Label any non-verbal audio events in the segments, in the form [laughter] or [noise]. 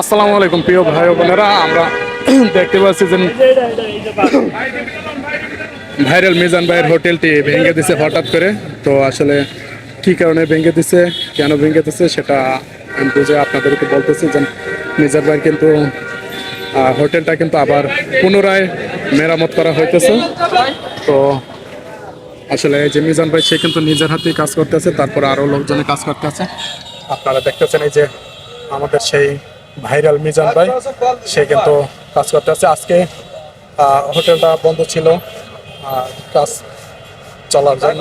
আসসালামু আলাইকুম, প্রিয় ভাই বোনেরা। আমরা দেখতে পাচ্ছি যে ভাইরাল মিজান ভাইয়ের হোটেলটি ভেঙে দিছে হঠাৎ করে। তো আসলে কি কারণে ভেঙে দিছে, কেন ভেঙে দিছে, সেটা আমি বুঝে আপনাদেরকে বলতেছি যে মিজান ভাই কিন্তু হোটেলটা কিন্তু আবার পুনরায় মেরামত করা হইতেছে। তো আসলে যে মিজান ভাই, সে কিন্তু নিজের হাতেই কাজ করতেছে, তারপর আরও লোকজনে কাজ করতেছে। আপনারা দেখতেছেন এই যে আমাদের সেই ভাইরাল মিজান ভাই, সে কিন্তু কাজ করতে আছে আজকে হোটেলটা বন্ধ ছিল কাজ চলার জন্য।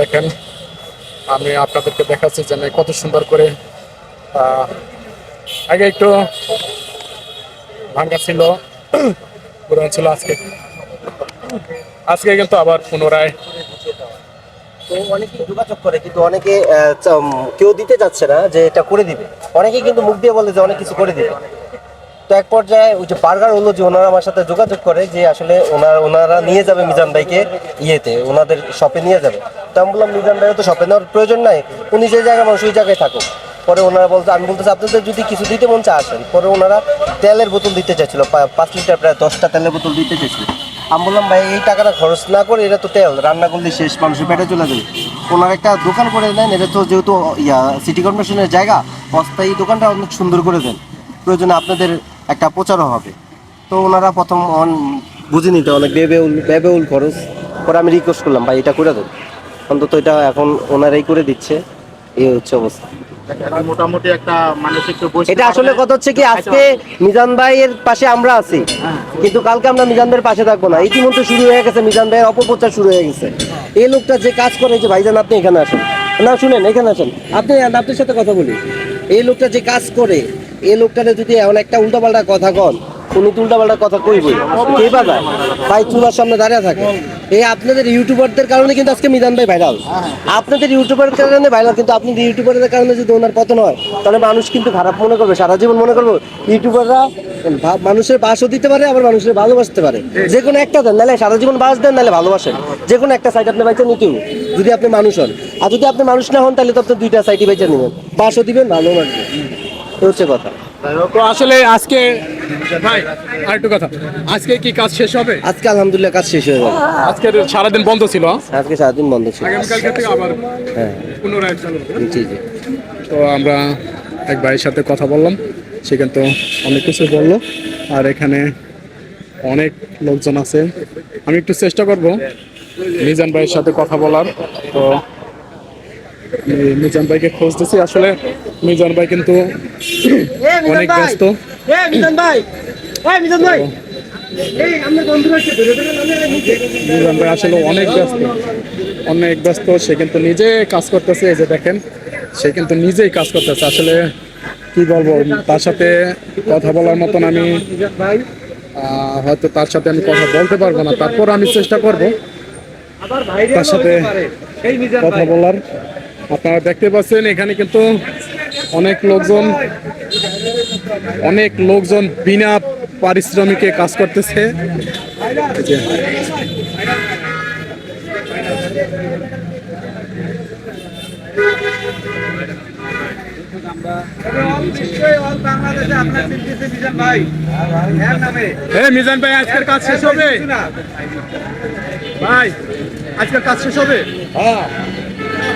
দেখেন, আমি আপনাদেরকে দেখাচ্ছি যে কত সুন্দর করে আগে একটু ভাঙ্গা ছিল [clears throat] ছিল, আজকে আজকে কিন্তু আবার পুনরায় তো অনেকে যোগাযোগ করে, কিন্তু অনেকে চ- কেউ দিতে যাচ্ছে না যে এটা করে দিবে। অনেকে কিন্তু মুখ দিয়ে বলে যে অনেক কিছু করে দিবে। তো এক পর্যায়ে ওই যে বার্গার হলো যে ওনারা আমার সাথে যোগাযোগ করে যে আসলে ওনারা ওনারা নিয়ে যাবে মিজান ভাইকে ইয়েতে, ওনাদের শপে নিয়ে যাবে। তো আমি বললাম, মিজান ভাইও তো শপে নেওয়ার প্রয়োজন নাই। উনি যে জায়গায় মানুষ, ওই জায়গায় থাকুক। পরে ওনারা বলতে আমি বলতেছি, আপনাদের যদি কিছু দিতে মন চায় আসেন। পরে ওনারা তেলের বোতল দিতে চাইছিল পাঁচ লিটার প্রায় দশটা তেলের বোতল দিতে চাইছিল। আমি বললাম, ভাই, এই টাকাটা খরচ না করে এটা তো তেল, রান্না করলে শেষ, মানুষের পেটে চলে যাবে। ওনার একটা দোকান করে দেন এটা তো যেহেতু, ইয়া সিটি কর্পোরেশনের জায়গা, অস্থায়ী দোকানটা অনেক সুন্দর করে দেন। প্রয়োজনে আপনাদের একটা প্রচারও হবে। তো ওনারা প্রথম বুঝে নিতে, অনেক ব্যয়বহুল ব্যয়বহুল খরচ। পরে আমি রিকোয়েস্ট করলাম, ভাই, এটা করে দেন। অন্তত এটা এখন ওনারাই করে দিচ্ছে, এই হচ্ছে অবস্থা। মোটামুটি একটা মানসিক এটা আসলে কথা হচ্ছে কি আজকে মিজান ভাইয়ের পাশে আমরা আছি। কিন্তু কালকে আমরা মিজান ভাইয়ের পাশে থাকব না। ইতিমধ্যে শুরু হয়ে গেছে মিজান ভাইয়ের অপপ্রচার শুরু হয়ে গেছে। এই লোকটা যে কাজ করে যে ভাইজান আপনি এখানে আসেন। না শুনেন এখানে আসেন। আপনি আপনার সাথে কথা বলি। এই লোকটা যে কাজ করে এই লোকটারে যদি এমন একটা উল্টাপাল্টা কথা কন উনি তো উল্টাপাল্টা কথা কইবই কে বাজায় ভাই, চুলার সামনে দাঁড়িয়ে থাকে। এই আপনাদের ইউটিউবারদের কারণে কিন্তু আজকে মিজান ভাই ভাইরাল আপনাদের ইউটিউবারের কারণে ভাইরাল কিন্তু আপনাদের ইউটিউবারদের কারণে যদি ওনার পতন হয়, তাহলে মানুষ কিন্তু খারাপ মনে করবে, সারা জীবন মনে করব, ইউটিউবাররা মানুষের বাসও দিতে পারে, আবার মানুষের ভালোবাসতে পারে। যে কোনো একটা দেন, নাহলে সারা জীবন বাস দেন, নাহলে ভালোবাসেন। যে কোনো একটা সাইড আপনি বাইচে নিতেও যদি আপনি মানুষ হন। আর যদি আপনি মানুষ না হন, তাহলে তো আপনি দুইটা সাইডই বাইচে নেবেন। বাসও দিবেন, ভালো হচ্ছে কথা। তো আসলে আজকে ভাই আরেকটু কথা। আজকে কি কাজ শেষ হবে? আজকে আলহামদুলিল্লাহ কাজ শেষ হয়ে গেল আজকের সারাদিন বন্ধ ছিল আজকে সারাদিন বন্ধ ছিল। আগামীকালকে থেকে আবার হ্যাঁ। পুনরায় চালু জি জি। তো আমরা এক ভাইয়ের সাথে কথা বললাম। সে কিন্তু অনেক কিছু বলল। আর এখানে অনেক লোকজন আছে। আমি একটু চেষ্টা করব মিজান ভাইয়ের সাথে কথা বলার। তো মিজান ভাইকে খোঁজ দিছি। আসলে মিজান ভাই কিন্তু অনেক ব্যস্ত। মিজান ভাই। মিজান ভাই। এই আমাদের বন্ধু মিজান ভাই আসলে অনেক ব্যস্ত। অনেক ব্যস্ত। সে কিন্তু নিজে কাজ করতেছে এই যে দেখেন সে কিন্তু নিজেই কাজ করতেছে। আসলে কি বলব তার সাথে কথা বলার মতন আমি হয়তো তার সাথে আমি কথা বলতে পারব না। তারপর আমি চেষ্টা করব তার সাথে কথা বলার। আপনারা দেখতে পাচ্ছেন, এখানে কিন্তু অনেক লোকজন অনেক লোকজন বিনা পারিশ্রমিকে কাজ করতেছে। মিজান ভাই, আজকের কাজ শেষ হবে? ভাই, আজকের কাজ শেষ হবে?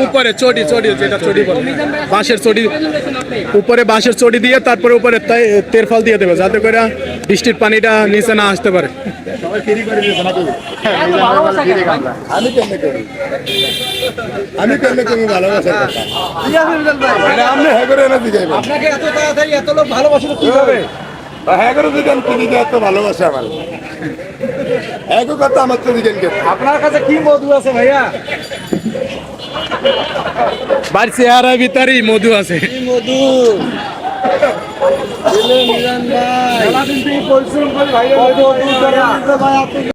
উপরে চটি চটি যেটা চটি বলে বাঁশের চটি উপরে বাঁশের চটি দিয়ে তারপরে উপরে তেরফল দিয়ে দেবে যাতে করে বৃষ্টির পানিটা নিচে না আসতে পারে সবাই ফ্রি করে দিয়েছে নাকি আমি কেমনে করি আমি কেমনে করি ভালোবাসার কথা মানে আপনি হ্যাঁ করে এনে দিকে আপনাকে এত তাড়াতাড়ি এত লোক ভালোবাসে কি হ্যাঁ করে দিকেন তিনি এত ভালোবাসে আমার এক কথা আমার তো দিকেন কে আপনার কাছে কি মধু আছে ভাইয়া? বাড়ি চেহারার ভিতরেই মধু আছে। মধু? মিজান ভাই। পরিশ্রম করে ভাই